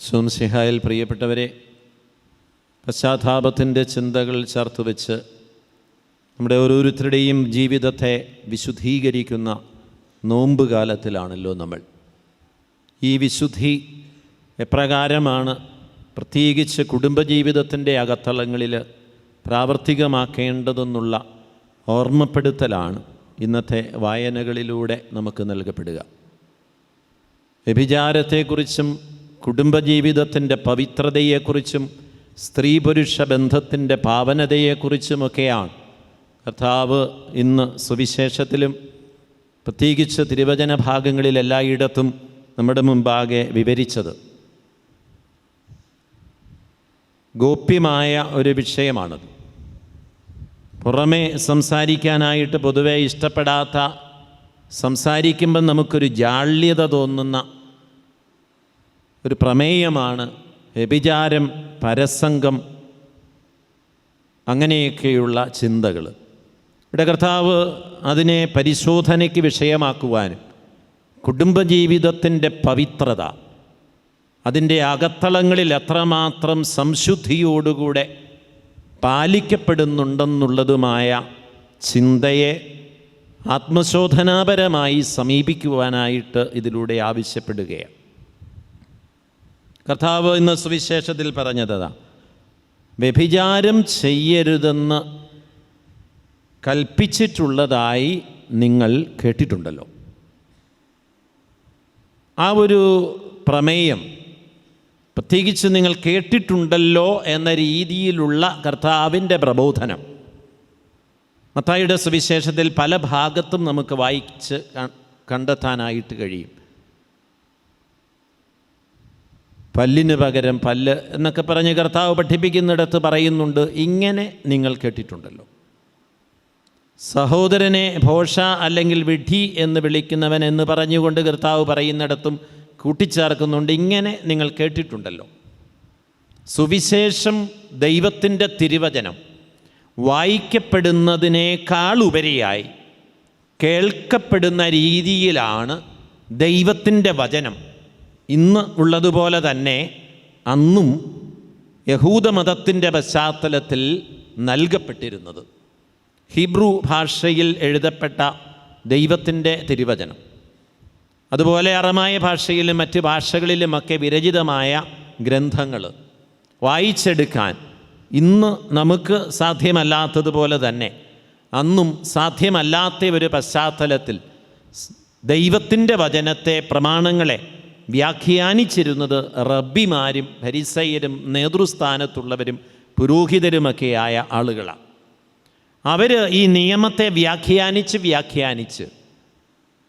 സോംസിഹായിൽ പ്രിയപ്പെട്ടവരെ പശ്ചാത്താപത്തിന്റെ ചിന്തകൾ ചേർത്ത് വെച്ച് നമ്മുടെ ഓരോരുത്തരുടെയും ജീവിതത്തെ വിശുദ്ധീകരിക്കുന്ന നോമ്പ് കാലത്തിലാണല്ലോ നമ്മൾ. ഈ വിശുദ്ധി എപ്രകാരമാണ് പ്രത്യേകിച്ച് കുടുംബജീവിതത്തിന്റെ അകത്തളങ്ങളിൽ പ്രാവർത്തികമാക്കേണ്ടതെന്നുള്ള ഓർമ്മപ്പെടുത്തലാണ് ഇന്നത്തെ വായനകളിലൂടെ നമുക്ക് നൽകപ്പെടുക. വ്യഭിചാരത്തെക്കുറിച്ചും കുടുംബജീവിതത്തിന്റെ പവിത്രതയെക്കുറിച്ചും സ്ത്രീ പുരുഷ ബന്ധത്തിന്റെ പാവനതയെക്കുറിച്ചുമൊക്കെയാണ്. കർത്താവ് ഇന്ന് സുവിശേഷത്തിലും പ്രത്യേകിച്ച് തിരുവചന ഭാഗങ്ങളിലെല്ലായിടത്തും നമ്മുടെ മുമ്പാകെ വിവരിച്ചത്. ഗോപ്യമായ ഒരു വിഷയമാണത്. പുറമേ സംസാരിക്കാനായിട്ട് പൊതുവെ ഇഷ്ടപ്പെടാത്ത സംസാരിക്കുമ്പം നമുക്കൊരു ജാള്യത തോന്നുന്ന ഒരു പ്രമേയമാണ്. വ്യഭിചാരം പരസംഗം അങ്ങനെയൊക്കെയുള്ള ചിന്തകൾ. ഇവിടെ കർത്താവ് അതിനെ പരിശോധനയ്ക്ക് വിഷയമാക്കുവാനും കുടുംബജീവിതത്തിന്റെ പവിത്രത അതിന്റെ അകത്തളങ്ങളിൽ എത്രമാത്രം സംശുദ്ധിയോടുകൂടെ പാലിക്കപ്പെടുന്നുണ്ടെന്നുള്ളതുമായ ചിന്തയെ ആത്മശോധനാപരമായി സമീപിക്കുവാനായിട്ട് ഇതിലൂടെ ആവശ്യപ്പെടുകയാണ്. കർത്താവ് ഇന്ന് സുവിശേഷത്തിൽ പറഞ്ഞതാ വ്യഭിചാരം ചെയ്യരുതെന്ന് കൽപ്പിച്ചിട്ടുള്ളതായി നിങ്ങൾ കേട്ടിട്ടുണ്ടല്ലോ. ആ ഒരു പ്രമേയം പ്രത്യേകിച്ച് നിങ്ങൾ കേട്ടിട്ടുണ്ടല്ലോ എന്ന രീതിയിലുള്ള കർത്താവിന്റെ പ്രബോധനം. മത്തായിയുടെ സുവിശേഷത്തിൽ പല ഭാഗത്തും നമുക്ക് വായിച്ച് കണ്ടെത്താനായിട്ട് കഴിയും. പല്ലിന് പകരം പല്ല് എന്നൊക്കെ പറഞ്ഞ് കർത്താവ് പഠിപ്പിക്കുന്നിടത്ത് പറയുന്നുണ്ട്. ഇങ്ങനെ നിങ്ങൾ കേട്ടിട്ടുണ്ടല്ലോ. സഹോദരനെ ഭോഷ അല്ലെങ്കിൽ വിഡി എന്ന് വിളിക്കുന്നവൻ എന്ന് പറഞ്ഞുകൊണ്ട് കർത്താവ് പറയുന്നിടത്തും കൂട്ടിച്ചേർക്കുന്നുണ്ട്. ഇങ്ങനെ നിങ്ങൾ കേട്ടിട്ടുണ്ടല്ലോ. സുവിശേഷം ദൈവത്തിന്റെ തിരുവചനം വായിക്കപ്പെടുന്നതിനേക്കാൾ ഉപരിയായി കേൾക്കപ്പെടുന്ന രീതിയിലാണ് ദൈവത്തിന്റെ വചനം. ഇന്ന് ഉള്ളതുപോലെ തന്നെ അന്നും യഹൂദമതത്തിന്റെ പശ്ചാത്തലത്തിൽ നൽകപ്പെട്ടിരുന്നത്. ഹീബ്രു ഭാഷയിൽ എഴുതപ്പെട്ട ദൈവത്തിന്റെ തിരുവചനം. അതുപോലെ അറമായ ഭാഷയിലും മറ്റ് ഭാഷകളിലുമൊക്കെ വിരചിതമായ ഗ്രന്ഥങ്ങൾ വായിച്ചെടുക്കാൻ ഇന്ന് നമുക്ക് സാധ്യമല്ലാത്തതുപോലെ തന്നെ അന്നും സാധ്യമല്ലാത്ത ഒരു പശ്ചാത്തലത്തിൽ ദൈവത്തിന്റെ വചനത്തെ പ്രമാണങ്ങളെ വ്യാഖ്യാനിച്ചിരുന്നത് റബ്ബിമാരും ഹരിസയ്യരും നേതൃസ്ഥാനത്തുള്ളവരും പുരോഹിതരുമൊക്കെയായ ആളുകളാണ്. അവർ ഈ നിയമത്തെ വ്യാഖ്യാനിച്ച് വ്യാഖ്യാനിച്ച്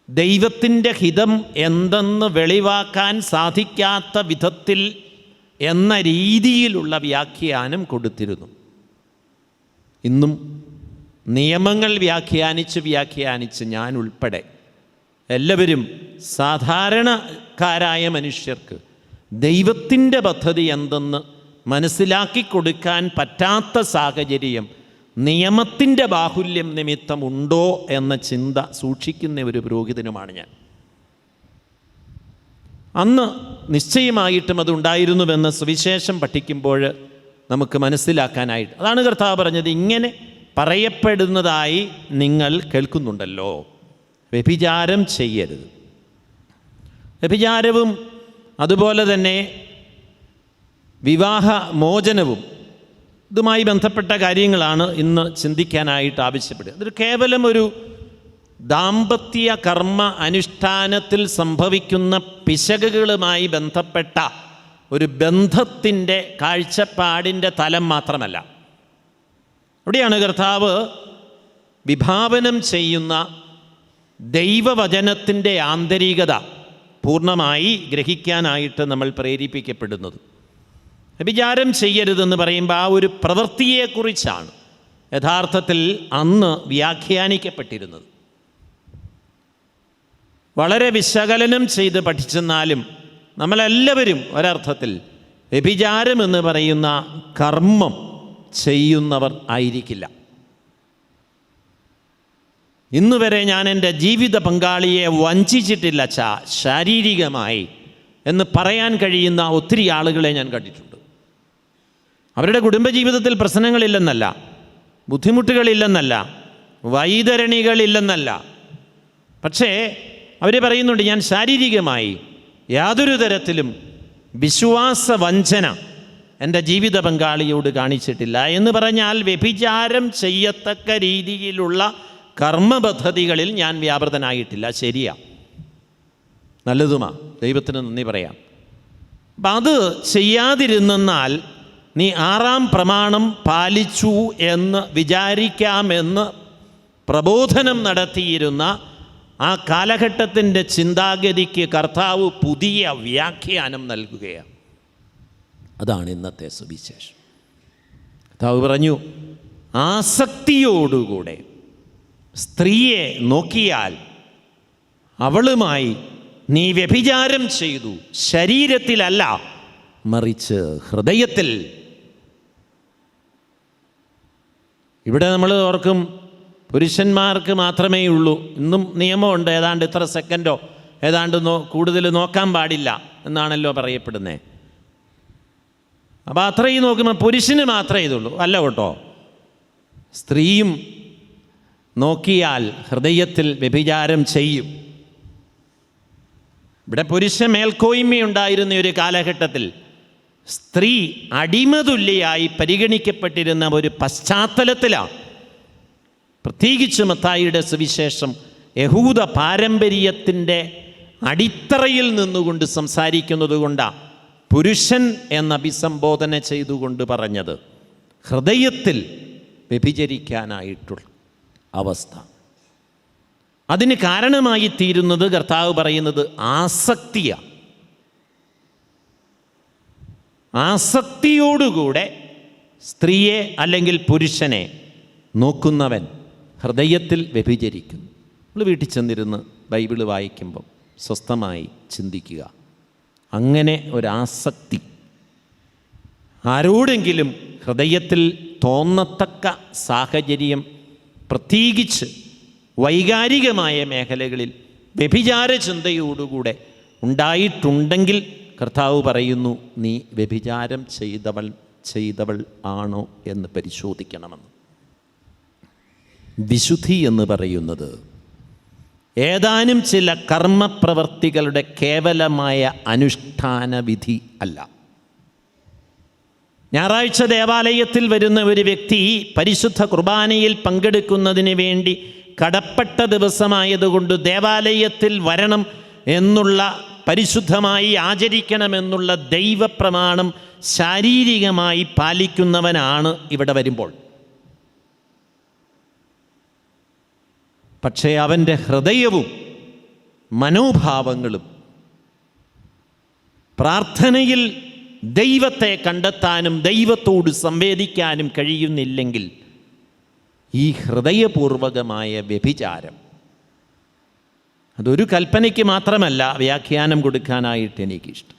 ദൈവത്തിന്റെ ഹിതം എന്തെന്ന് വെളിവാക്കാൻ സാധിക്കാത്ത വിധത്തിൽ എന്ന രീതിയിലുള്ള വ്യാഖ്യാനം കൊടുത്തിരുന്നു. ഇന്നും നിയമങ്ങൾ വ്യാഖ്യാനിച്ച് വ്യാഖ്യാനിച്ച് ഞാൻ ഉൾപ്പെടെ എല്ലാവരും സാധാരണക്കാരായ മനുഷ്യർക്ക് ദൈവത്തിന്റെ പദ്ധതി എന്തെന്ന് മനസ്സിലാക്കി കൊടുക്കാൻ പറ്റാത്ത സാഹചര്യം നിയമത്തിന്റെ ബാഹുല്യം നിമിത്തം ഉണ്ടോ എന്ന ചിന്ത സൂക്ഷിക്കുന്ന ഒരു പുരോഹിതനുമാണ് ഞാൻ. അന്ന് നിശ്ചയമായിട്ടും അതുണ്ടായിരുന്നുവെന്ന് സുവിശേഷം പഠിക്കുമ്പോൾ നമുക്ക് മനസ്സിലാക്കാനായിട്ട് അതാണ് കർത്താവ് പറഞ്ഞത് ഇങ്ങനെ പറയപ്പെടുന്നതായി നിങ്ങൾ കേൾക്കുന്നുണ്ടല്ലോ. വ്യഭിചാരം ചെയ്യരുത്. വ്യഭിചാരവും അതുപോലെ തന്നെ വിവാഹ മോചനവും ഇതുമായി ബന്ധപ്പെട്ട കാര്യങ്ങളാണ് ഇന്ന് ചിന്തിക്കാനായിട്ട് ആവശ്യപ്പെടുക. ഇതൊരു കേവലം ഒരു ദാമ്പത്യ കർമ്മ അനുഷ്ഠാനത്തിൽ സംഭവിക്കുന്ന പിശകുകളുമായി ബന്ധപ്പെട്ട ഒരു ബന്ധത്തിന്റെ കാഴ്ചപ്പാടിന്റെ തലം മാത്രമല്ല. അവിടെയാണ് കർത്താവ് വിഭാവനം ചെയ്യുന്ന ദൈവവചനത്തിന്റെ ആന്തരികത. പൂർണമായി ഗ്രഹിക്കാനായിട്ട് നമ്മൾ പ്രേരിപ്പിക്കപ്പെടുന്നത്. വ്യഭിചാരം ചെയ്യരുതെന്ന് പറയുമ്പോൾ ആ ഒരു പ്രവൃത്തിയെക്കുറിച്ചാണ് യഥാർത്ഥത്തിൽ അന്ന് വ്യാഖ്യാനിക്കപ്പെട്ടിരുന്നത്. വളരെ വിശകലനം ചെയ്ത് പഠിച്ചെന്നാലും നമ്മളെല്ലാവരും ഒരർത്ഥത്തിൽ വ്യഭിചാരം എന്ന് പറയുന്ന കർമ്മം ചെയ്യുന്നവർ ആയിരിക്കില്ല. ഇന്ന് വരെ ഞാൻ എന്റെ ജീവിത പങ്കാളിയെ വഞ്ചിച്ചിട്ടില്ല ചാ ശാരീരികമായി എന്ന് പറയാൻ കഴിയുന്ന ഒത്തിരി ആളുകളെ ഞാൻ കണ്ടിട്ടുണ്ട്. അവരുടെ കുടുംബജീവിതത്തിൽ പ്രശ്നങ്ങളില്ലെന്നല്ല ബുദ്ധിമുട്ടുകളില്ലെന്നല്ല വൈതരണികളില്ലെന്നല്ല. പക്ഷേ അവർ പറയുന്നുണ്ട് ഞാൻ ശാരീരികമായി യാതൊരു തരത്തിലും വിശ്വാസ വഞ്ചന എന്റെ ജീവിത പങ്കാളിയോട് കാണിച്ചിട്ടില്ല. എന്ന് പറഞ്ഞാൽ വ്യഭിചാരം ചെയ്യത്തക്ക രീതിയിലുള്ള കർമ്മപദ്ധതികളിൽ ഞാൻ വ്യാപൃതനായിട്ടില്ല. ശരിയാ. നല്ലതുമാ. ദൈവത്തിന് നന്ദി പറയാം. അപ്പം അത് ചെയ്യാതിരുന്നാൽ നീ ആറാം പ്രമാണം പാലിച്ചു എന്ന് വിചാരിക്കാമെന്ന് പ്രബോധനം നടത്തിയിരുന്ന ആ കാലഘട്ടത്തിന്റെ ചിന്താഗതിക്ക് കർത്താവ് പുതിയ വ്യാഖ്യാനം നൽകുകയാണ്. അതാണ് ഇന്നത്തെ സുവിശേഷം. കർത്താവ് പറഞ്ഞു ആസക്തിയോടുകൂടെ സ്ത്രീയെ നോക്കിയാൽ അവളുമായി നീ വ്യഭിചാരം ചെയ്തു ശരീരത്തിലല്ല മറിച്ച് ഹൃദയത്തിൽ. ഇവിടെ നമ്മൾ ഓർക്കും പുരുഷന്മാർക്ക് മാത്രമേ ഉള്ളൂ. ഇന്നും നിയമമുണ്ട് ഏതാണ്ട് ഇത്ര സെക്കൻഡോ ഏതാണ്ട് നോ കൂടുതൽ നോക്കാൻ പാടില്ല എന്നാണല്ലോ പറയപ്പെടുന്നത് അപ്പോൾ അത്രയും നോക്കുമ്പോൾ പുരുഷന് മാത്രമേ ഇതുള്ളൂ. അല്ല കേട്ടോ സ്ത്രീയും നോക്കിയാൽ ഹൃദയത്തിൽ വ്യഭിചാരം ചെയ്യും. ഇവിടെ പുരുഷ മേൽക്കോയ്മയുണ്ടായിരുന്ന ഒരു കാലഘട്ടത്തിൽ സ്ത്രീ അടിമതുല്യായി പരിഗണിക്കപ്പെട്ടിരുന്ന ഒരു പശ്ചാത്തലത്തിലാണ്. പ്രത്യേകിച്ച് മത്തായിയുടെ സുവിശേഷം യഹൂദ പാരമ്പര്യത്തിന്റെ അടിത്തറയിൽ നിന്നുകൊണ്ട് സംസാരിക്കുന്നത് കൊണ്ടാണ് പുരുഷൻ എന്ന അഭിസംബോധന ചെയ്തുകൊണ്ട് പറഞ്ഞത്. ഹൃദയത്തിൽ വ്യഭിചരിക്കാനായിട്ടുള്ള. അവസ്ഥ. അതിന് കാരണമായി തീരുന്നത് കർത്താവ് പറയുന്നത് ആസക്തിയാണ് ആസക്തിയോടുകൂടെ സ്ത്രീയെ അല്ലെങ്കിൽ പുരുഷനെ നോക്കുന്നവൻ ഹൃദയത്തിൽ വ്യഭിചരിക്കുന്നു. നമ്മൾ വീട്ടിൽ ചെന്നിരുന്ന് ബൈബിൾ വായിക്കുമ്പം സ്വസ്ഥമായി ചിന്തിക്കുക. അങ്ങനെ ഒരാസക്തി. ആരോടെങ്കിലും ഹൃദയത്തിൽ തോന്നത്തക്ക സാഹചര്യം പ്രത്യേകിച്ച് വൈകാരികമായ മേഖലകളിൽ വ്യഭിചാര ചിന്തയോടുകൂടെ ഉണ്ടായിട്ടുണ്ടെങ്കിൽ കർത്താവ് പറയുന്നു നീ വ്യഭിചാരം ചെയ്തവൾ ചെയ്തവൾ ആണോ എന്ന് പരിശോധിക്കണമെന്ന്. വിശുദ്ധി എന്ന് പറയുന്നത് ഏതാനും ചില കർമ്മപ്രവർത്തികളുടെ കേവലമായ അനുഷ്ഠാന വിധി അല്ല. ഞായറാഴ്ച ദേവാലയത്തിൽ വരുന്ന ഒരു വ്യക്തി പരിശുദ്ധ കുർബാനയിൽ പങ്കെടുക്കുന്നതിന് വേണ്ടി കടപ്പെട്ട ദിവസമായതുകൊണ്ട് ദേവാലയത്തിൽ വരണം എന്നുള്ള പരിശുദ്ധമായി ആചരിക്കണമെന്നുള്ള ദൈവപ്രമാണം ശാരീരികമായി പാലിക്കുന്നവനാണ് ഇവിടെ വരുമ്പോൾ. പക്ഷേ അവന്റെ ഹൃദയവും മനോഭാവങ്ങളും പ്രാർത്ഥനയിൽ ദൈവത്തെ കണ്ടെത്താനും ദൈവത്തോട് സംവേദിക്കാനും കഴിയുന്നില്ലെങ്കിൽ ഈ ഹൃദയപൂർവകമായ വ്യഭിചാരം. അതൊരു കൽപ്പനയ്ക്ക് മാത്രമല്ല വ്യാഖ്യാനം കൊടുക്കാനായിട്ട് എനിക്കിഷ്ടം.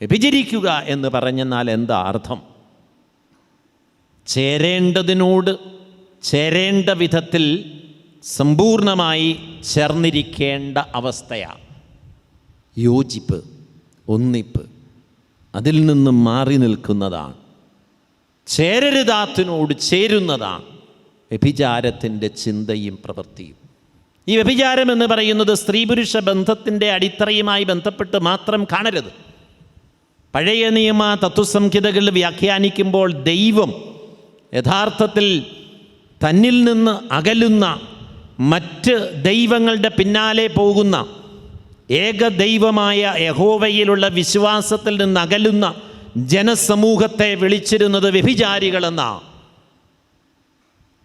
വ്യഭിചരിക്കുക എന്ന് പറഞ്ഞെന്നാൽ എന്താ അർത്ഥം? ചേരേണ്ടതിനോട് ചേരേണ്ട വിധത്തിൽ സമ്പൂർണമായി ചേർന്നിരിക്കേണ്ട അവസ്ഥയാണ്. യോജിപ്പ് ഒന്നിപ്പ്. അതിൽ നിന്ന് മാറി നിൽക്കുന്നതാണ്. ചേരരുതാത്തിനോട് ചേരുന്നതാണ്. വ്യഭിചാരത്തിന്റെ ചിന്തയും പ്രവൃത്തിയും. ഈ വ്യഭിചാരം എന്ന് പറയുന്നത് സ്ത്രീ പുരുഷ ബന്ധത്തിന്റെ അടിത്തറയുമായി ബന്ധപ്പെട്ട് മാത്രം കാണരുത്. പഴയ നിയമ തത്വസംഹിതകൾ വ്യാഖ്യാനിക്കുമ്പോൾ ദൈവം യഥാർത്ഥത്തിൽ തന്നിൽ നിന്ന് അകലുന്ന മറ്റ് ദൈവങ്ങളുടെ പിന്നാലെ പോകുന്ന ഏക ദൈവമായ യഹോവയിലുള്ള വിശ്വാസത്തിൽ നിന്ന് അകലുന്ന ജനസമൂഹത്തെ വിളിച്ചിരുന്നത് വ്യഭിചാരികളെന്ന.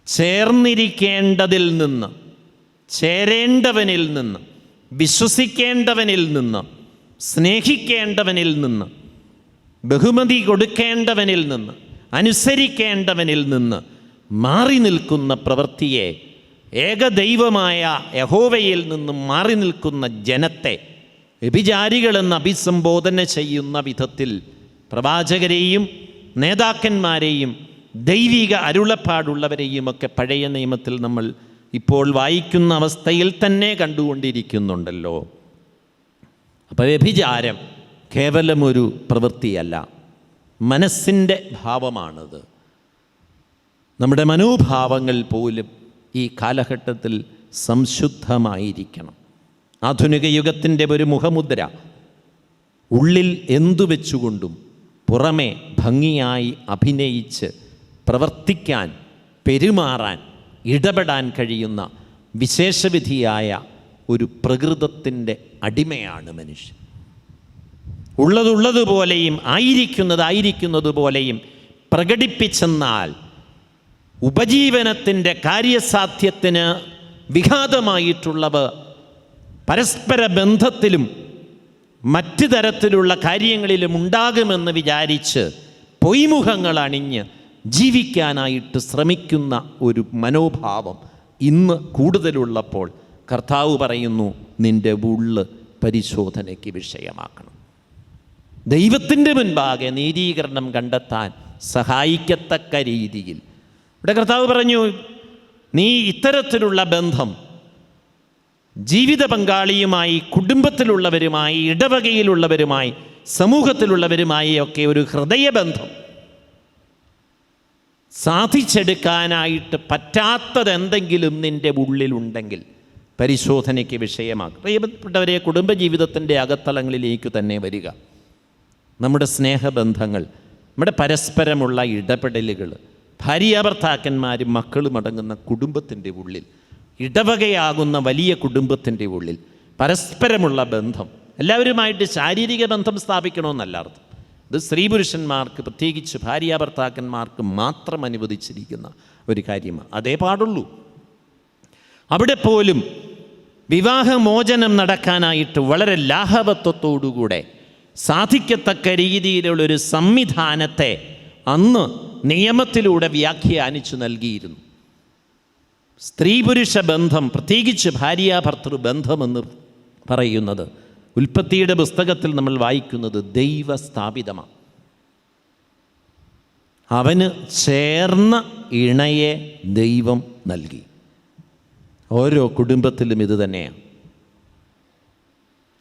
ചേർന്നിരിക്കേണ്ടതിൽ നിന്ന് ചേരേണ്ടവനിൽ നിന്ന് വിശ്വസിക്കേണ്ടവനിൽ നിന്ന് സ്നേഹിക്കേണ്ടവനിൽ നിന്ന് ബഹുമതി കൊടുക്കേണ്ടവനിൽ നിന്ന് അനുസരിക്കേണ്ടവനിൽ നിന്ന് മാറി നിൽക്കുന്ന പ്രവൃത്തിയെ ഏകദൈവമായ യഹോവയിൽ നിന്ന് മാറി നിൽക്കുന്ന ജനത്തെ വ്യഭിചാരികളെന്ന് അഭിസംബോധന ചെയ്യുന്ന വിധത്തിൽ പ്രവാചകരെയും നേതാക്കന്മാരെയും ദൈവിക അരുളപ്പാടുള്ളവരെയും ഒക്കെ പഴയ നിയമത്തിൽ നമ്മൾ ഇപ്പോൾ വായിക്കുന്ന അവസ്ഥയിൽ തന്നെ കണ്ടുകൊണ്ടിരിക്കുന്നുണ്ടല്ലോ. അപ്പോൾ വ്യഭിചാരം കേവലമൊരു പ്രവൃത്തിയല്ല. മനസ്സിന്റെ ഭാവമാണത്. നമ്മുടെ മനോഭാവങ്ങൾ പോലും ഈ കാലഘട്ടത്തിൽ സംശുദ്ധമായിരിക്കണം. ആധുനിക യുഗത്തിന്റെ ഒരു മുഖമുദ്ര ഉള്ളിൽ എന്തു വെച്ചുകൊണ്ടും പുറമെ ഭംഗിയായി അഭിനയിച്ച് പ്രവർത്തിക്കാൻ പെരുമാറാൻ ഇടപെടാൻ കഴിയുന്ന വിശേഷവിധിയായ ഒരു പ്രകൃതത്തിന്റെ അടിമയാണ് മനുഷ്യൻ. ഉള്ളതുള്ളതുപോലെയും ആയിരിക്കുന്നത് ആയിരിക്കുന്നത് പോലെയും പ്രകടിപ്പിച്ചെന്നാൽ ഉപജീവനത്തിന്റെ കാര്യസാധ്യത്തിന് വിഘാതമായിട്ടുള്ളവ പരസ്പര ബന്ധത്തിലും മറ്റ് തരത്തിലുള്ള കാര്യങ്ങളിലും ഉണ്ടാകുമെന്ന് വിചാരിച്ച് പൊയ്മുഖങ്ങൾ അണിഞ്ഞ് ജീവിക്കാനായിട്ട് ശ്രമിക്കുന്ന ഒരു മനോഭാവം ഇന്ന് കൂടുതലുള്ളപ്പോൾ കർത്താവ് പറയുന്നു നിന്റെ ഉള്ള് പരിശോധനയ്ക്ക് വിഷയമാക്കണം. ദൈവത്തിന്റെ മുൻപാകെ നീതീകരണം കണ്ടെത്താൻ സഹായിക്കത്തക്ക രീതിയിൽ ഇവിടെ കർത്താവ് പറഞ്ഞു നീ ഇത്തരത്തിലുള്ള ബന്ധം ജീവിത പങ്കാളിയുമായി കുടുംബത്തിലുള്ളവരുമായി ഇടവകയിലുള്ളവരുമായി സമൂഹത്തിലുള്ളവരുമായി ഒക്കെ ഒരു ഹൃദയബന്ധം സാധിച്ചെടുക്കാനായിട്ട് പറ്റാത്തതെന്തെങ്കിലും നിന്റെ ഉള്ളിലുണ്ടെങ്കിൽ പരിശോധനയ്ക്ക് വിഷയമാകും. പ്രിയപ്പെട്ടവരെ കുടുംബജീവിതത്തിന്റെ അകത്തളങ്ങളിലേക്ക് തന്നെ വരിക. നമ്മുടെ സ്നേഹബന്ധങ്ങൾ നമ്മുടെ പരസ്പരമുള്ള ഇടപെടലുകൾ ഭാര്യാഭർത്താക്കന്മാരും മക്കളും അടങ്ങുന്ന കുടുംബത്തിന്റെ ഉള്ളിൽ ഇടവകയാകുന്ന വലിയ കുടുംബത്തിന്റെ ഉള്ളിൽ പരസ്പരമുള്ള ബന്ധം എല്ലാവരുമായിട്ട് ശാരീരിക ബന്ധം സ്ഥാപിക്കണമെന്നല്ല അർത്ഥം. ഇത് സ്ത്രീ പുരുഷന്മാർക്ക് പ്രത്യേകിച്ച് ഭാര്യാഭർത്താക്കന്മാർക്ക് മാത്രം അനുവദിച്ചിരിക്കുന്ന ഒരു കാര്യമാണ്. അതേ പാടുള്ളൂ. അവിടെ പോലും വിവാഹമോചനം നടക്കാനായിട്ട് വളരെ ലാഘവത്വത്തോടുകൂടെ സാധിക്കത്തക്ക രീതിയിലുള്ളൊരു സംവിധാനത്തെ അന്ന് നിയമത്തിലൂടെ വ്യാഖ്യാനിച്ചു നൽകിയിരുന്നു. സ്ത്രീ പുരുഷ ബന്ധം പ്രത്യേകിച്ച് ഭാര്യാഭർത്തൃ ബന്ധമെന്ന് പറയുന്നത് ഉൽപ്പത്തിയുടെ പുസ്തകത്തിൽ നമ്മൾ വായിക്കുന്നത് ദൈവസ്ഥാപിതമാണ് അവന് ചേർന്ന ഇണയെ ദൈവം നൽകി. ഓരോ കുടുംബത്തിലും ഇത് തന്നെയാണ്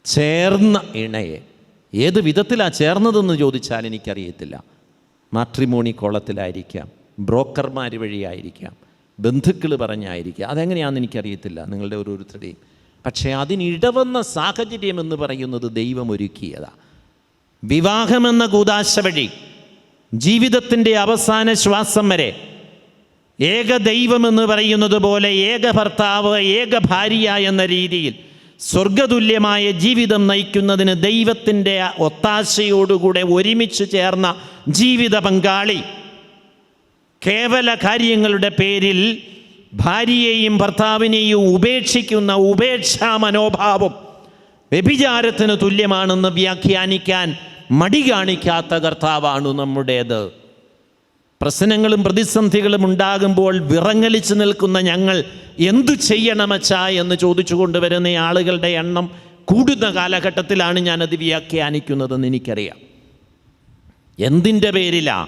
ചേർന്ന ഇണയെ. ഏത് വിധത്തിലാണ് ചേർന്നതെന്ന് ചോദിച്ചാൽ എനിക്കറിയത്തില്ല. മാട്രിമോണി കോളത്തിലായിരിക്കാം ബ്രോക്കർമാർ വഴിയായിരിക്കാം ബന്ധുക്കൾ പറഞ്ഞായിരിക്കാം. അതെങ്ങനെയാണെന്ന് എനിക്കറിയത്തില്ല നിങ്ങളുടെ ഓരോരുത്തരുടെയും പക്ഷേ അതിനിടവന്ന സാഹചര്യം എന്ന് പറയുന്നത് ദൈവം ഒരുക്കിയതാണ് വിവാഹമെന്ന കൂതാശ വഴി ജീവിതത്തിന്റെ അവസാന ശ്വാസം വരെ ഏക ദൈവമെന്ന് പറയുന്നത് പോലെ ഏക ഭർത്താവ് ഏക ഭാര്യ എന്ന രീതിയിൽ സ്വർഗതുല്യമായ ജീവിതം നയിക്കുന്നതിന് ദൈവത്തിന്റെ ഒത്താശയോടുകൂടെ ഒരുമിച്ച് ചേർന്ന ജീവിത പങ്കാളി. കേവല കാര്യങ്ങളുടെ പേരിൽ ഭാര്യയെയും ഭർത്താവിനെയും ഉപേക്ഷിക്കുന്ന ഉപേക്ഷാ മനോഭാവം വ്യഭിചാരത്തിന് തുല്യമാണെന്ന് വ്യാഖ്യാനിക്കാൻ മടി കാണിക്കാത്ത കർത്താവാണ് നമ്മുടേത്. പ്രശ്നങ്ങളും പ്രതിസന്ധികളും ഉണ്ടാകുമ്പോൾ വിറങ്ങലിച്ചു നിൽക്കുന്ന ഞങ്ങൾ എന്തു ചെയ്യണമച്ചാ എന്ന് ചോദിച്ചു കൊണ്ടുവരുന്ന ആളുകളുടെ എണ്ണം കൂടുന്ന കാലഘട്ടത്തിലാണ് ഞാനത് വ്യാഖ്യാനിക്കുന്നതെന്ന് എനിക്കറിയാം. എന്തിന്റെ പേരിലാ?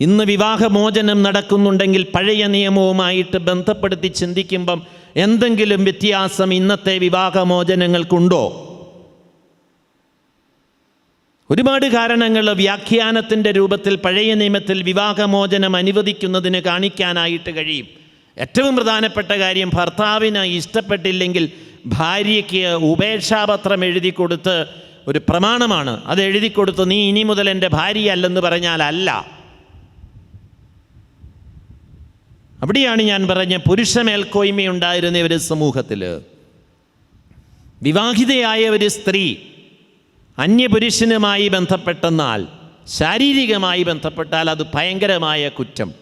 ഇന്ന് വിവാഹമോചനം നടക്കുന്നുണ്ടെങ്കിൽ പഴയ നിയമവുമായിട്ട് ബന്ധപ്പെടുത്തി ചിന്തിക്കുമ്പം എന്തെങ്കിലും വ്യത്യാസം ഇന്നത്തെ വിവാഹമോചനങ്ങൾക്കുണ്ടോ? ഒരുപാട് കാരണങ്ങൾ വ്യാഖ്യാനത്തിന്റെ രൂപത്തിൽ പഴയ നിയമത്തിൽ വിവാഹമോചനം അനുവദിക്കുന്നതിന് കാണിക്കാനായിട്ട് കഴിയും. ഏറ്റവും പ്രധാനപ്പെട്ട കാര്യം ഭർത്താവിന് ഇഷ്ടപ്പെട്ടില്ലെങ്കിൽ ഭാര്യയ്ക്ക് ഉപേക്ഷാപത്രം എഴുതി കൊടുത്ത് ഒരു പ്രമാണമാണ്. അത് എഴുതി കൊടുത്ത് നീ ഇനി മുതൽ എന്റെ ഭാര്യയല്ലെന്ന് പറഞ്ഞാൽ അല്ല. അവിടെയാണ് ഞാൻ പറഞ്ഞ പുരുഷ മേൽക്കോയ്മയുണ്ടായിരുന്ന ഒരു സമൂഹത്തിൽ വിവാഹിതയായ ഒരു സ്ത്രീ അന്യപുരുഷനുമായി ബന്ധപ്പെട്ടെന്നാൽ ശാരീരികമായി ബന്ധപ്പെട്ടാൽ അത് ഭയങ്കരമായ കുറ്റം.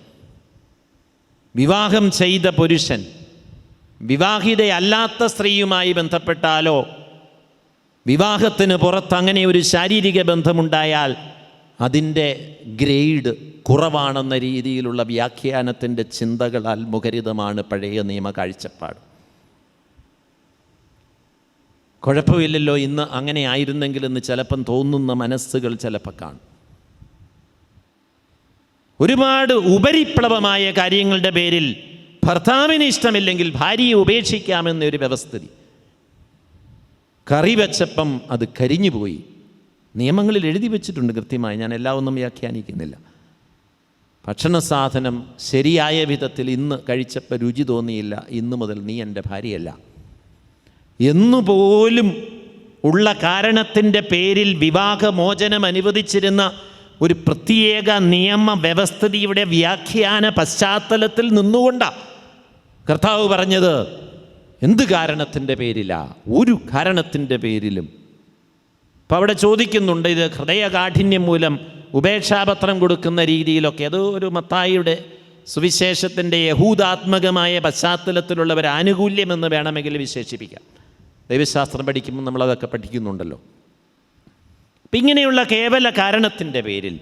വിവാഹം ചെയ്ത പുരുഷൻ വിവാഹിതയല്ലാത്ത സ്ത്രീയുമായി ബന്ധപ്പെട്ടാലോ വിവാഹത്തിന് പുറത്ത് അങ്ങനെ ഒരു ശാരീരിക ബന്ധമുണ്ടായാൽ അതിന്റെ ഗ്രേഡ് കുറവാണെന്ന രീതിയിലുള്ള വ്യാഖ്യാനത്തിന്റെ ചിന്തകളാൽ മുഖരിതമാണ് പഴയ നിയമ കാഴ്ചപ്പാട്. കുഴപ്പമില്ലല്ലോ ഇന്ന് അങ്ങനെ ആയിരുന്നെങ്കിലെന്ന് ചിലപ്പം തോന്നുന്ന മനസ്സുകൾ ചിലപ്പോൾ കാണും. ഒരുപാട് ഉപരിപ്ലവമായ കാര്യങ്ങളുടെ പേരിൽ ഭർത്താവിന് ഇഷ്ടമില്ലെങ്കിൽ ഭാര്യയെ ഉപേക്ഷിക്കാമെന്നൊരു വ്യവസ്ഥിതി. കറി വെച്ചപ്പം അത് കരിഞ്ഞു പോയി നിയമങ്ങളിൽ എഴുതി വെച്ചിട്ടുണ്ട് കൃത്യമായി. ഞാൻ എല്ലാം ഒന്നും വ്യാഖ്യാനിക്കുന്നില്ല. ഭക്ഷണ സാധനം ശരിയായ വിധത്തിൽ ഇന്ന് കഴിച്ചപ്പോൾ രുചി തോന്നിയില്ല. ഇന്നു മുതൽ നീ എന്റെ ഭാര്യയല്ല. എന്നുപോലും ഉള്ള കാരണത്തിന്റെ പേരിൽ വിവാഹമോചനം അനുവദിച്ചിരുന്ന ഒരു പ്രത്യേക നിയമ വ്യവസ്ഥിതിയുടെ വ്യാഖ്യാന പശ്ചാത്തലത്തിൽ നിന്നുകൊണ്ടാണ് കർത്താവ് പറഞ്ഞത് എന്ത് കാരണത്തിന്റെ പേരിലാ? ഒരു കാരണത്തിന്റെ പേരിലും. അപ്പോൾ അവിടെ ചോദിക്കുന്നുണ്ട് ഇത് ഹൃദയകാഠിന്യം മൂലം ഉപേക്ഷാപത്രം കൊടുക്കുന്ന രീതിയിലൊക്കെ. അത് ഒരു മത്തായിയുടെ സുവിശേഷത്തിന്റെ യഹൂദാത്മകമായ പശ്ചാത്തലത്തിലുള്ള ഒരു വേണമെങ്കിൽ വിശേഷിപ്പിക്കാം. ദൈവശാസ്ത്രം പഠിക്കുമ്പോൾ നമ്മളതൊക്കെ പഠിക്കുന്നുണ്ടല്ലോ. അപ്പം ഇങ്ങനെയുള്ള കേവല കാരണത്തിന്റെ പേരിൽ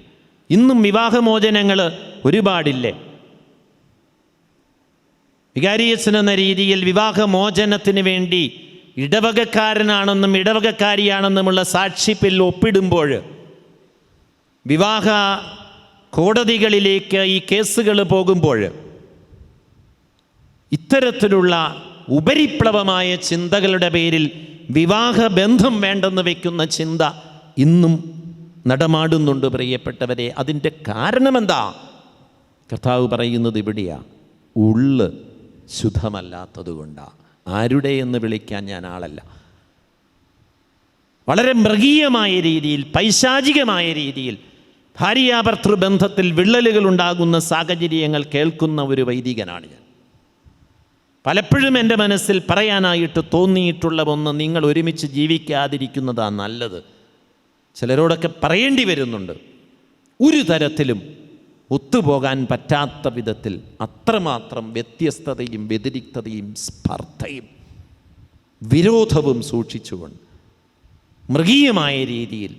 ഇന്നും വിവാഹമോചനങ്ങൾ ഒരുപാടില്ലേ? വികാരിയച്ചൻ എന്ന രീതിയിൽ വിവാഹമോചനത്തിന് വേണ്ടി ഇടവകക്കാരനാണെന്നും ഇടവകക്കാരിയാണെന്നുമുള്ള സാക്ഷിപ്പിൽ ഒപ്പിടുമ്പോൾ വിവാഹ കോടതികളിലേക്ക് ഈ കേസുകൾ പോകുമ്പോൾ ഇത്തരത്തിലുള്ള ഉപരിപ്ലവമായ ചിന്തകളുടെ പേരിൽ വിവാഹ ബന്ധം വേണ്ടെന്ന് വയ്ക്കുന്ന ചിന്ത ഇന്നും നടമാടുന്നുണ്ട് പ്രിയപ്പെട്ടവരെ. അതിന്റെ കാരണമെന്താ? കർത്താവ് പറയുന്നത് ഇവിടെയാണ് ഉള്ള് ശുദ്ധമല്ലാത്തതുകൊണ്ടാണ് ആരുടെ എന്ന് വിളിക്കാൻ ഞാൻ ആളല്ല. വളരെ മൃഗീയമായ രീതിയിൽ പൈശാചികമായ രീതിയിൽ ഭാര്യാഭർത്തൃ ബന്ധത്തിൽ വിള്ളലുകൾ ഉണ്ടാകുന്ന സാഹചര്യങ്ങൾ കേൾക്കുന്ന ഒരു വൈദികനാണ് ഞാൻ. പലപ്പോഴും എന്റെ മനസ്സിൽ പറയാനായിട്ട് തോന്നിയിട്ടുള്ള ഒന്ന് നിങ്ങൾ ഒരുമിച്ച് ജീവിക്കാതിരിക്കുന്നതാണ് നല്ലത്. ചിലരോടൊക്കെ പറയേണ്ടി വരുന്നുണ്ട്. ഒരു തരത്തിലും ഒത്തുപോകാൻ പറ്റാത്ത വിധത്തിൽ അത്രമാത്രം വ്യത്യസ്തതയും വ്യതിരിക്തതയും സ്പർദ്ധയും വിരോധവും സൂക്ഷിച്ചുകൊണ്ട് മൃഗീയമായ രീതിയിൽ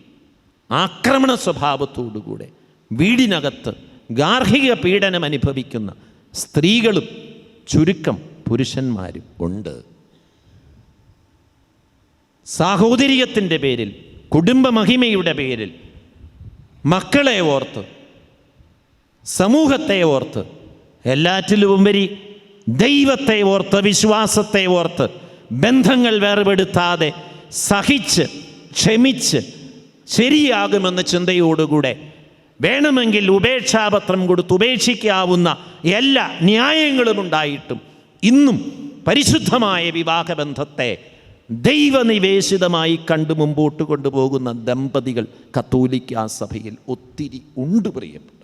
ആക്രമണ സ്വഭാവത്തോടുകൂടെ വീടിനകത്ത് ഗാർഹിക പീഡനം അനുഭവിക്കുന്ന സ്ത്രീകളും ചുരുക്കം പുരുഷന്മാരും ഉണ്ട്. സാഹോദര്യത്തിന്റെ പേരിൽ കുടുംബമഹിമയുടെ പേരിൽ മക്കളെ ഓർത്ത് സമൂഹത്തെ ഓർത്ത് എല്ലാറ്റിലും ഉപരി ദൈവത്തെ ഓർത്ത് വിശ്വാസത്തെ ഓർത്ത് ബന്ധങ്ങൾ വേർപെടുത്താതെ സഹിച്ച് ക്ഷമിച്ച് ശരിയാകുമെന്ന ചിന്തയോടുകൂടെ വേണമെങ്കിൽ ഉപേക്ഷാപത്രം കൊടുത്ത് ഉപേക്ഷിക്കാവുന്ന എല്ലാ ന്യായങ്ങളും ഉണ്ടായിട്ടും ഇന്നും പരിശുദ്ധമായ വിവാഹബന്ധത്തെ ദൈവനിവേശിതമായി കണ്ടു മുമ്പോട്ട് കൊണ്ടുപോകുന്ന ദമ്പതികൾ കത്തോലിക്ക സഭയിൽ ഒത്തിരി ഉണ്ട് പ്രിയപ്പെട്ടവർ.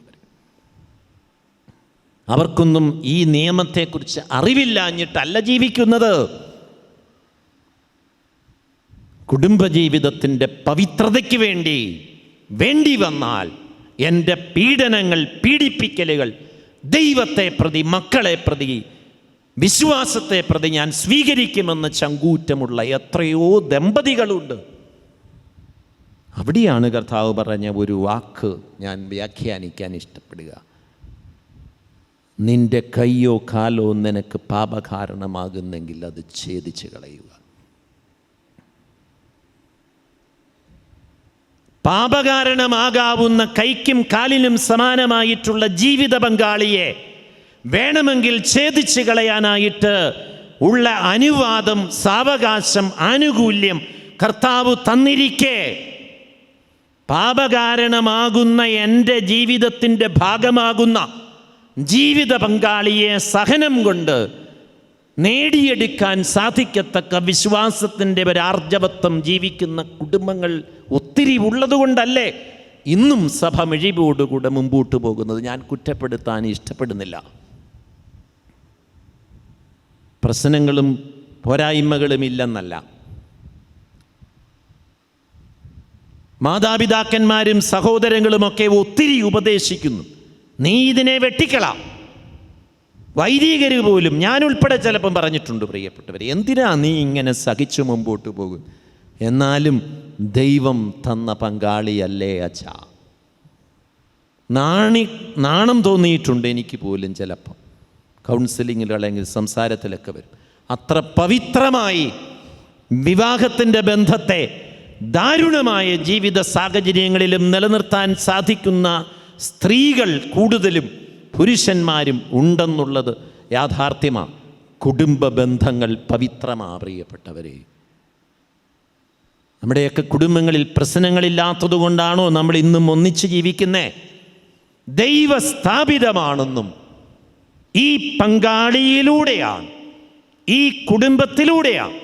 അവർക്കൊന്നും ഈ നിയമത്തെക്കുറിച്ച് അറിവില്ലാഞ്ഞിട്ടല്ല ജീവിക്കുന്നത്. കുടുംബജീവിതത്തിന്റെ പവിത്രതയ്ക്ക് വേണ്ടി വേണ്ടി വന്നാൽ എന്റെ പീഡനങ്ങൾ പീഡിപ്പിക്കലുകൾ ദൈവത്തെ പ്രതി മക്കളെ പ്രതി വിശ്വാസത്തെ പ്രതി ഞാൻ സ്വീകരിക്കുമെന്ന് ചങ്കൂറ്റമുള്ള എത്രയോ ദമ്പതികളുണ്ട്. അവിടെയാണ് കർത്താവ് പറഞ്ഞ ഒരു വാക്ക് ഞാൻ വ്യാഖ്യാനിക്കാൻ ഇഷ്ടപ്പെടുക. നിന്റെ കയ്യോ കാലോ നിനക്ക് പാപകാരണമാകുന്നെങ്കിൽ അത് ഛേദിച്ച് കളയുക. പാപകാരണമാകാവുന്ന കൈക്കും കാലിനും സമാനമായിട്ടുള്ള ജീവിത പങ്കാളിയെ വേണമെങ്കിൽ ഛേദിച്ച് കളയാനായിട്ട് ഉള്ള അനുവാദം സാവകാശം ആനുകൂല്യം കർത്താവ് തന്നിരിക്കെ. പാപകാരണമാകുന്ന എന്റെ ജീവിതത്തിന്റെ ഭാഗമാകുന്ന ജീവിത പങ്കാളിയെ സഹനം കൊണ്ട് നേടിയെടുക്കാൻ സാധിക്കത്തക്ക വിശ്വാസത്തിന്റെ ഒരാർജവത്വം ജീവിക്കുന്ന കുടുംബങ്ങൾ ഒത്തിരി ഉള്ളതുകൊണ്ടല്ലേ ഇന്നും സഭ മിഴിവോടുകൂടെ മുമ്പോട്ട് പോകുന്നത്? ഞാൻ കുറ്റപ്പെടുത്താൻ ഇഷ്ടപ്പെടുന്നില്ല. പ്രശ്നങ്ങളും പോരായ്മകളും ഇല്ലെന്നല്ല. മാതാപിതാക്കന്മാരും സഹോദരങ്ങളുമൊക്കെ ഒത്തിരി ഉപദേശിക്കുന്നു. നീ ഇതിനെ വെട്ടിക്കളാം. വൈദികർ പോലും ഞാൻ ഉൾപ്പെടെ ചിലപ്പം പറഞ്ഞിട്ടുണ്ട് പ്രിയപ്പെട്ടവർ എന്തിനാ നീ ഇങ്ങനെ സഹിച്ചു മുമ്പോട്ട് പോകും? എന്നാലും ദൈവം തന്ന പങ്കാളിയല്ലേ അച്ഛ. നാണി നാണം തോന്നിയിട്ടുണ്ട് എനിക്ക് പോലും ചിലപ്പം. കൗൺസിലിങ്ങിൽ അല്ലെങ്കിൽ സംസാരത്തിലൊക്കെ വരും. അത്ര പവിത്രമായി വിവാഹത്തിന്റെ ബന്ധത്തെ ദാരുണമായ ജീവിത സാഹചര്യങ്ങളിലും നിലനിർത്താൻ സാധിക്കുന്ന സ്ത്രീകൾ കൂടുതലും പുരുഷന്മാരും ഉണ്ടെന്നുള്ളത് യാഥാർത്ഥ്യമാണ്. കുടുംബ ബന്ധങ്ങൾ പവിത്രമാ പ്രിയപ്പെട്ടവരെ നമ്മുടെയൊക്കെ കുടുംബങ്ങളിൽ പ്രശ്നങ്ങളില്ലാത്തത് കൊണ്ടാണോ നമ്മൾ ഇന്നും ഒന്നിച്ച് ജീവിക്കുന്നേ? ദൈവസ്ഥാപിതമാണെന്നും ഈ പങ്കാളിയിലൂടെയാണ് ഈ കുടുംബത്തിലൂടെയാണ്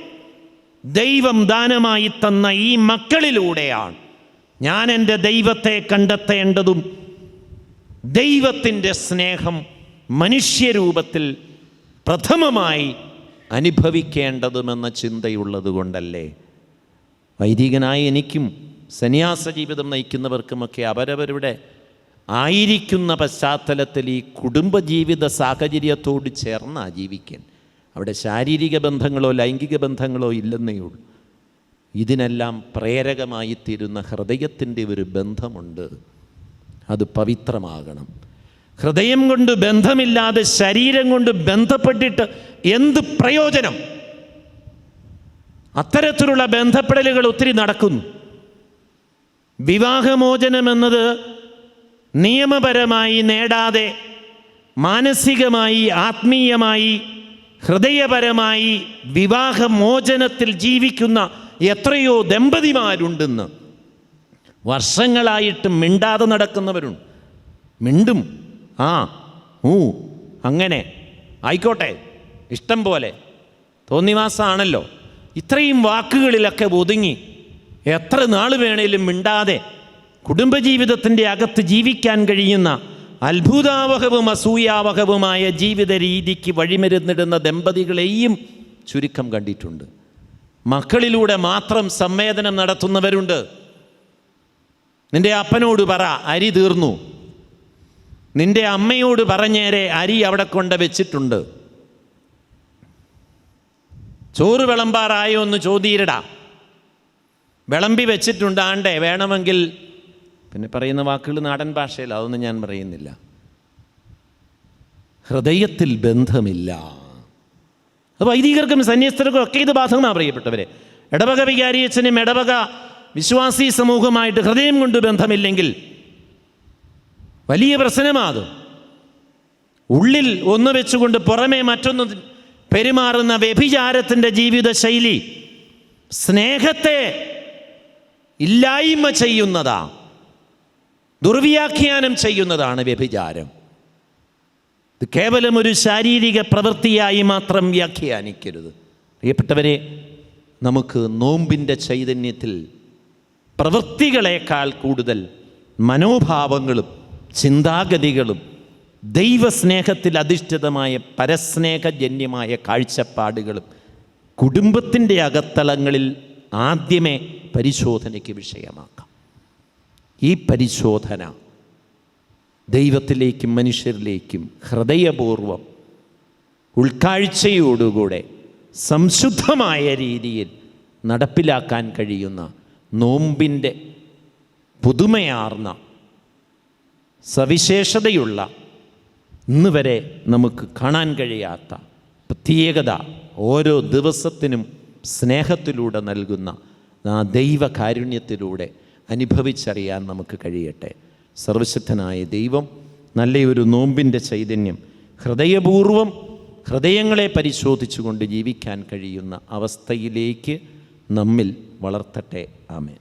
ദൈവം ദാനമായി തന്ന ഈ മക്കളിലൂടെയാണ് ഞാൻ എന്റെ ദൈവത്തെ കണ്ടെത്തേണ്ടതും ദൈവത്തിന്റെ സ്നേഹം മനുഷ്യരൂപത്തിൽ പ്രഥമമായി അനുഭവിക്കേണ്ടതുമെന്ന ചിന്തയുള്ളത് കൊണ്ടല്ലേ വൈദികനായ എനിക്കും സന്യാസ ജീവിതം നയിക്കുന്നവർക്കുമൊക്കെ അവരവരുടെ ആയിരിക്കുന്ന പശ്ചാത്തലത്തിൽ ഈ കുടുംബജീവിത സാഹചര്യത്തോട് ചേർന്നാ ജീവിക്കാൻ. അവിടെ ശാരീരിക ബന്ധങ്ങളോ ലൈംഗിക ബന്ധങ്ങളോ ഇല്ലെന്നേ ഉള്ളൂ. ഇതിനെല്ലാം പ്രേരകമായി തീരുന്ന ഹൃദയത്തിന്റെ ഒരു ബന്ധമുണ്ട്. അത് പവിത്രമാകണം. ഹൃദയം കൊണ്ട് ബന്ധമില്ലാതെ ശരീരം കൊണ്ട് ബന്ധപ്പെട്ടിട്ട് എന്ത് പ്രയോജനം? അത്തരത്തിലുള്ള ബന്ധപ്പെടലുകൾ ഒത്തിരി നടക്കുന്നു. വിവാഹമോചനം എന്നത് നിയമപരമായി നേടാതെ മാനസികമായി ആത്മീയമായി ഹൃദയപരമായി വിവാഹമോചനത്തിൽ ജീവിക്കുന്ന എത്രയോ ദമ്പതിമാരുണ്ടെന്ന് വർഷങ്ങളായിട്ട് മിണ്ടാതെ നടക്കുന്നവരുണ്ട്. മിണ്ടും. ആ ഊ അങ്ങനെ. ആയിക്കോട്ടെ ഇഷ്ടം പോലെ. തോന്നിവാസമാണല്ലോ ഇത്രയും വാക്കുകളിലൊക്കെ ഒതുങ്ങി എത്ര നാൾ വേണേലും മിണ്ടാതെ കുടുംബജീവിതത്തിന്റെ അകത്ത് ജീവിക്കാൻ കഴിയുന്ന അത്ഭുതാവഹവും അസൂയാവഹവുമായ ജീവിത രീതിക്ക് വഴിമരുന്നിടുന്ന ദമ്പതികളെയും ചുരുക്കം കണ്ടിട്ടുണ്ട്. മക്കളിലൂടെ മാത്രം സംവേദനം നടത്തുന്നവരുണ്ട്. നിന്റെ അപ്പനോട് പറ അരി തീർന്നു. നിന്റെ അമ്മയോട് പറഞ്ഞേരെ അരി അവിടെ കൊണ്ട് വെച്ചിട്ടുണ്ട്. ചോറ് വിളമ്പാറായോ ഒന്ന് ചോദിയിരടാ. വിളമ്പി വെച്ചിട്ടുണ്ട് ആണ്ടേ വേണമെങ്കിൽ പിന്നെ പറയുന്ന വാക്കുകൾ നാടൻ ഭാഷയിൽ അതൊന്നും ഞാൻ പറയുന്നില്ല. ഹൃദയത്തിൽ ബന്ധമില്ല. അപ്പോൾ വൈദികർക്കും സന്യസ്തർക്കും ഒക്കെ ഇത് ബാധകമാണ് പ്രിയപ്പെട്ടവരെ. ഇടവക വികാരിയച്ഛനും ഇടവക വിശ്വാസി സമൂഹമായിട്ട് ഹൃദയം കൊണ്ട് ബന്ധമില്ലെങ്കിൽ വലിയ പ്രശ്നമാകും. ഉള്ളിൽ ഒന്ന് വെച്ചുകൊണ്ട് പുറമേ മറ്റൊന്ന് പെരുമാറുന്ന വ്യഭിചാരത്തിന്റെ ജീവിതശൈലി സ്നേഹത്തെ ഇല്ലായ്മ ചെയ്യുന്നതാ. ദുർവ്യാഖ്യാനം ചെയ്യുന്നതാണ് വ്യഭിചാരം. ഇത് കേവലം ഒരു ശാരീരിക പ്രവൃത്തിയായി മാത്രം വ്യാഖ്യാനിക്കരുത്. പ്രിയപ്പെട്ടവരെ നമുക്ക് നോമ്പിന്റെ ചൈതന്യത്തിൽ പ്രവൃത്തികളെക്കാൾ കൂടുതൽ മനോഭാവങ്ങളും ചിന്താഗതികളും ദൈവസ്നേഹത്തിൽ അധിഷ്ഠിതമായ പരസ്നേഹജന്യമായ കാഴ്ചപ്പാടുകളും കുടുംബത്തിന്റെ അകത്തളങ്ങളിൽ ആദ്യമേ പരിശോധനയ്ക്ക് വിഷയമാക്കാം. ഈ പരിശോധന ദൈവത്തിലേക്കും മനുഷ്യരിലേക്കും ഹൃദയപൂർവം ഉൾക്കാഴ്ചയോടുകൂടെ സംശുദ്ധമായ രീതിയിൽ നടപ്പിലാക്കാൻ കഴിയുന്ന നോമ്പിന്റെ പുതുമയാർന്ന സവിശേഷതയുള്ള ഇന്ന് വരെ നമുക്ക് കാണാൻ കഴിയാത്ത പ്രത്യേകത ഓരോ ദിവസത്തിനും സ്നേഹത്തിലൂടെ നൽകുന്ന ആ ദൈവകാരുണ്യത്തിലൂടെ അനുഭവിച്ചറിയാൻ നമുക്ക് കഴിയട്ടെ. സർവശക്തനായ ദൈവം നല്ലയൊരു നോമ്പിന്റെ ചൈതന്യം ഹൃദയപൂർവം ഹൃദയങ്ങളെ പരിശോധിച്ചുകൊണ്ട് ജീവിക്കാൻ കഴിയുന്ന അവസ്ഥയിലേക്ക് നമ്മിൽ വളർത്തട്ടെ ആമേൻ